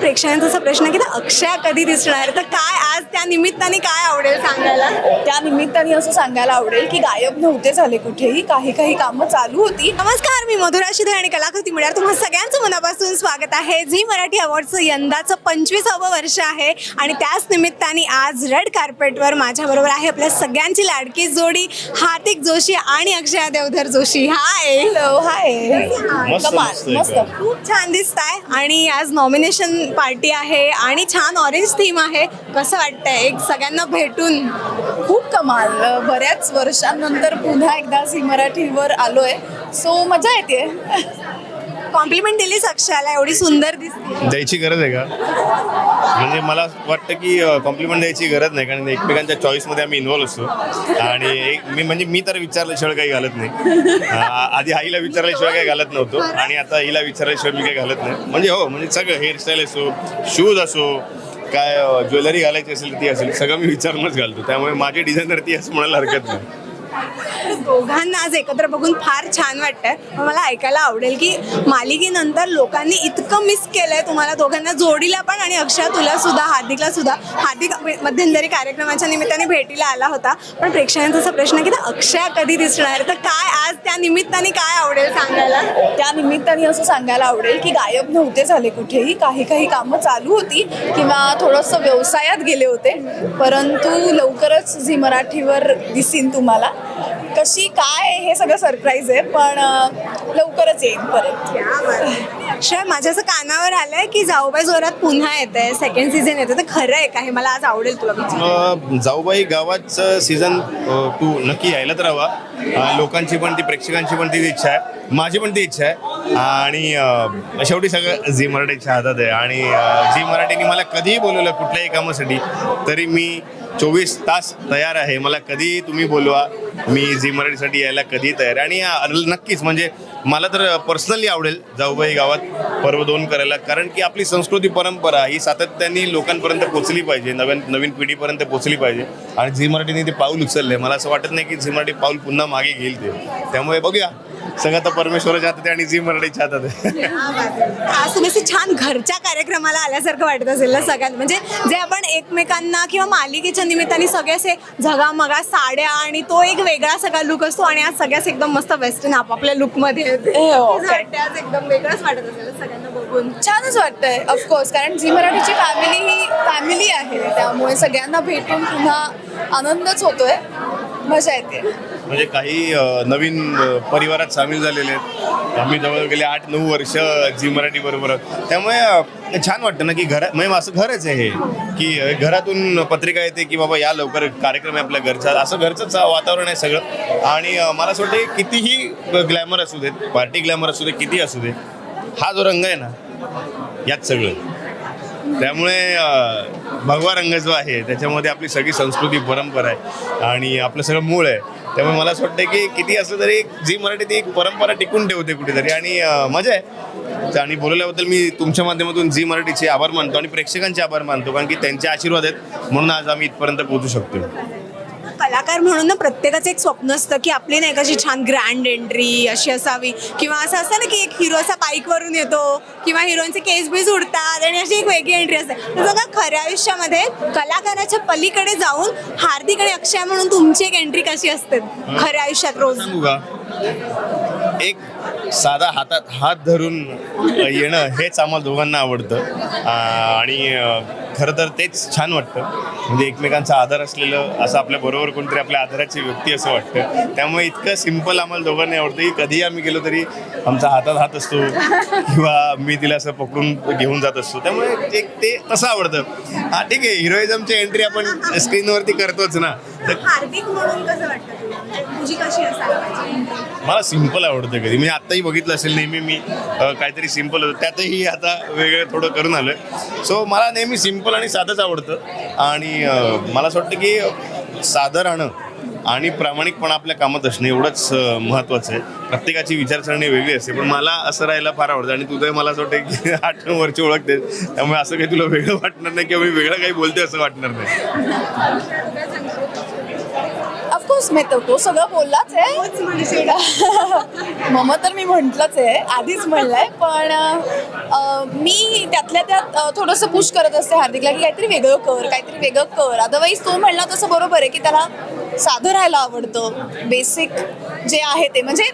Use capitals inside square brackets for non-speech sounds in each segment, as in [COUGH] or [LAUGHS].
प्रेक्षकांचा असा प्रश्न आहे की अक्षय कधी दिसणार? तर काय आज त्या निमित्ताने काय आवडेल सांगायला? त्या निमित्ताने असं सांगायला आवडेल की गायब नव्हते झाले कुठेही काही काही कामं चालू होती. नमस्कार मी मधुरा शिधे आणि कलाकृती मिळणार तुम्हा सगळ्यांचं मनापासून स्वागत आहे. झी मराठी अवॉर्डचं यंदाचं पंचवीसावं वर्ष आहे आणि त्याच निमित्ताने आज रेड कार्पेटवर माझ्याबरोबर आहे आपल्या सगळ्यांची लाडकी जोडी हार्दिक जोशी आणि Akshaya Deodhar Joshi. Hi hello hi. खूप छान दिसत आहे आणि आज नॉमिनेशन पार्टी आहे आणि छान ऑरेंज थीम आहे. कसं वाटतंय? एक सगळ्यांना भेटून खूप कमाल. बऱ्याच वर्षांनंतर पुन्हा एकदा झी मराठीवर आलोय. सो मजा येते कॉम्प्लिमेंट दिलीस अक्षयाला एवढी सुंदर दिसते. द्यायची गरज आहे का? म्हणजे मला वाटतं की कॉम्प्लिमेंट द्यायची गरज नाही कारण एकमेकांच्या चॉईसमध्ये आम्ही इन्व्हॉल्व असतो. आणि एक मी म्हणजे मी तर विचारल्याशिवाय काही घालत नाही. आधी आईला विचारल्याशिवाय काही घालत नव्हतो आणि आता आईला विचारल्याशिवाय मी काही घालत नाही. म्हणजे हो म्हणजे सगळं हेअरस्टाईल असो शूज असो काय ज्वेलरी घालायची असेल ती असेल सगळं मी विचारूनच घालतो. त्यामुळे माझी डिझायनर ती असं म्हणायला हरकत नाही. दोघांना आज एकत्र बघून फार छान वाटतंय. मला ऐकायला आवडेल की मालिकेनंतर लोकांनी इतकं मिस केलंय. तुम्हाला दोघांना जोडीला पण आणि अक्षय तुला सुद्धा हार्दिकला सुद्धा. हार्दिक मध्यंतरी कार्यक्रमाच्या निमित्ताने भेटीला आला होता. पण प्रेक्षकांचा असा प्रश्न की अक्षय कधी दिसणार? तर काय आज त्या निमित्ताने काय आवडेल सांगायला? त्या निमित्ताने असं सांगायला आवडेल की गायब नव्हते झाले कुठेही. काही काही कामं चालू होती किंवा थोडंसं व्यवसायात गेले होते. परंतु लवकरच झी मराठीवर दिसीन तुम्हाला. कशी काय हे सगळं सरप्राईज आहे पण लवकरच येईन परत. अक्षय माझ्या असं कानावर आलंय की जाऊबाई जोरात पुन्हा येत आहे सेकंड सीझन येतं तर खरं आहे का? हे मला आज आवडेल तुला. अ, जाऊबाई गावाचं सीझन टू नक्की यायला तर हवा अ, लोकांची पण ती प्रेक्षकांची पण तीच इच्छा आहे. माझी पण ती इच्छा आहे. आणि अ, शेवटी सगळं झी मराठीच्या हातात आहे. आणि अ, झी मराठीने मला कधीही बोलवलं कुठल्याही कामासाठी तरी मी चोवीस तास तयार आहे. मला कधीही तुम्ही बोलवा. मी झी मराठीसाठी यायला कधी तयार आहे. आणि नक्कीच म्हणजे मला तर पर्सनली आवडेल जाऊबाई गावात पर्व दोन करायला. कारण की आपली संस्कृती परंपरा ही सातत्याने लोकांपर्यंत पोचली पाहिजे नवीन नवीन पिढीपर्यंत पोचली पाहिजे. आणि झी मराठीने ते पाऊल उचललंय. मला असं वाटत नाही की झी मराठी पाऊल पुन्हा मागे घेईल ते. त्यामुळे बघूया. सगळं आता परमेश्वराच्या हातात आहे आणि झी मराठीच्या हातात आहे. आज तुम्ही असे छान घरच्या कार्यक्रमाला आल्यासारखं वाटत असेल ना सगळ्यांना. म्हणजे जे आपण एकमेकांना किंवा मालिकेच्या निमित्ताने सगळे असे झगामगा साड्या आणि तो एक वेगळा सगळा लुक असतो आणि आज सगळ्याच एकदम मस्त वेस्टर्न आपापल्या लुकमध्ये. हो, वाटतंय आज एकदम वेगळंच वाटत असेल ना सगळ्यांना बघून. छानच वाटतंय ऑफकोर्स कारण झी मराठीची फॅमिली ही फॅमिली आहे त्यामुळे सगळ्यांना भेटून पुन्हा आनंदच होतोय. मजा येते. म्हणजे काही नवीन परिवारात सामील झालेले आहेत. आम्ही जवळ गेले आठ नऊ वर्ष झी मराठी बरोबर. त्यामुळे छान वाटतं ना की घरा म्हणजे असं घरच आहे हे. की घरातून पत्रिका येते की बाबा या लवकर कार्यक्रम आहे आपल्या घरचा. असं घरचंच वातावरण आहे सगळं. आणि मला असं वाटतं की कितीही ग्लॅमर असू देत पार्टी ग्लॅमर असू दे किती असू दे हा जो रंग आहे ना यात सगळं. त्यामुळे भगवा रंग जो आहे त्याच्यामध्ये आपली सगळी संस्कृती परंपरा आहे. आणि आपलं सगळं मूळ आहे. त्यामुळे मला असं वाटतं की किती असलं तरी एक झी मराठी ती एक परंपरा टिकून ठेवते कुठेतरी. आणि मजा आहे. आणि बोलवल्याबद्दल मी तुमच्या माध्यमातून झी मराठीचे आभार मानतो आणि प्रेक्षकांचे आभार मानतो कारण की त्यांचे आशीर्वाद आहेत म्हणून आज आम्ही इथपर्यंत पोहोचू शकतो कलाकार म्हणून ना प्रत्येकाचं एक स्वप्न असतं की आपली नाही कशी छान ग्रँड एंट्री अशी असावी. किंवा असं असतं ना की एक हिरो असा बाईकवरून येतो किंवा हिरोईनचे केस बीस उडतात आणि अशी एक वेगळी एंट्री असते. तर बघा खऱ्या आयुष्यामध्ये कलाकाराच्या पलीकडे जाऊन हार्दिक आणि अक्षय म्हणून तुमची एक एंट्री कशी असते? खऱ्या आयुष्यात रोज. एक साधा हातात हात धरून येणं हेच आम्हाला दोघांना आवडतं. आणि खरं तर तेच छान वाटतं. म्हणजे एकमेकांचा आधार असलेलं असं आपल्या बरोबर कोणतरी आपल्या आधाराची व्यक्ती असं वाटतं. त्यामुळे इतकं सिंपल आम्हाला दोघांना आवडतं की कधीही आम्ही गेलो तरी आमचा हातात हात असतो किंवा मी तिला असं पकडून घेऊन जात असतो. त्यामुळे एक ते तसं आवडतं. हा ठीक आहे. हिरोइझमची एंट्री आपण स्क्रीनवरती करतोच ना. तर हार्दिक म्हणून कसं वाटतं तुला? म्हणजे तुझी कशी असायला पाहिजे entry? मला सिंपल आवडतं कधी. म्हणजे आत्ताही बघितलं असेल नेहमी मी अ, काहीतरी सिंपल होतं. त्यातही आता वेगळं थोडं करून आलं सो मला नेहमी सिंपल आणि साधंच आवडतं. आणि अ, मला असं वाटतं की साधं राहणं आणि प्रामाणिकपणा आपल्या कामात असणं एवढंच महत्त्वाचं आहे. प्रत्येकाची विचारसरणी वेगळी असते पण मला असं राहायला फार आवडतं आणि तुझं मला असं वाटतं की [LAUGHS] आठ नऊ वर्ष ओळखते त्यामुळे असं काही तुला वेगळं वाटणार नाही किंवा मी वेगळं काही बोलते असं वाटणार नाही. ऑफकोर्स मी तो तो सगळं बोललाच आहे. [LAUGHS] मम तर मी म्हटलंच आहे आधीच म्हणलंय पण मी त्यातल्या त्यात थोडंसं पुश करत असते हार्दिकला की काहीतरी वेगळं कर काहीतरी वेगळं कर. अदरवाईज तो म्हणला तसं बरोबर आहे की त्याला साधं राहायला आवडतं. बेसिक जे आहे ते. म्हणजे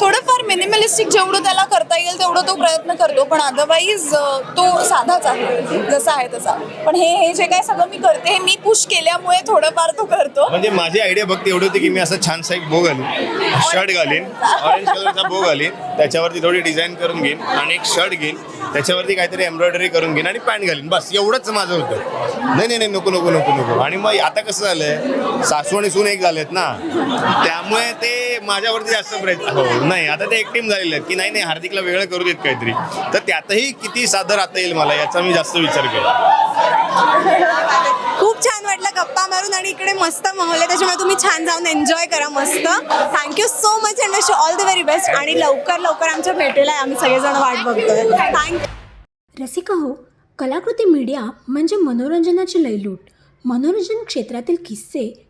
थोडंफार मिनिमलिस्टिक जेवढं त्याला करता येईल तेवढं तो प्रयत्न करतो. पण अदरवाईज तो साधाच आहे. जसा आहे तसा. पण हे हे जे काय सगळं मी करते हे मी पुश केल्यामुळे थोडंफार तो करतो. म्हणजे माझी आयडिया फक्त एवढी होती की मी असं छानसा एक बो घालीन. शर्ट घालीन ऑरेंज कलरचा बो घालीन त्याच्यावरती थोडी डिझाईन करून घेईन आणि एक शर्ट घेईन त्याच्यावरती काहीतरी एम्ब्रॉयडरी करून घेईन आणि पॅन्ट घालीन. बस एवढंच माझं होतं. नाही नाही नाही नको नको नको नको. आणि मग आता कसं झालंय? सासू आणि सून एक झालेत ना. त्यामुळे ते माझ्यावरती जास्त प्रयत्न हो नाही आता ते एक टीम झालेले आहेत की नाही नाही हार्दिकला वेगळं करू देत काहीतरी. तर त्यातही किती साधं राहता येईल मला याचा मी जास्त विचार केला. खूप छान वाटलं गप्पा मारून आणि इकडे मस्त माहोल आहे त्याच्यामुळे तुम्ही छान जाऊन एन्जॉय करा मस्त. Thank you so much and wish all the very best आणि लवकर लवकर आमच्या भेटेला आम्ही सगळेजण वाट बघतोय. थँक्यू रसिका हो कलाकृती मीडिया म्हणजे मनोरंजनाची लयलूट. मनोरंजन क्षेत्रातील किस्से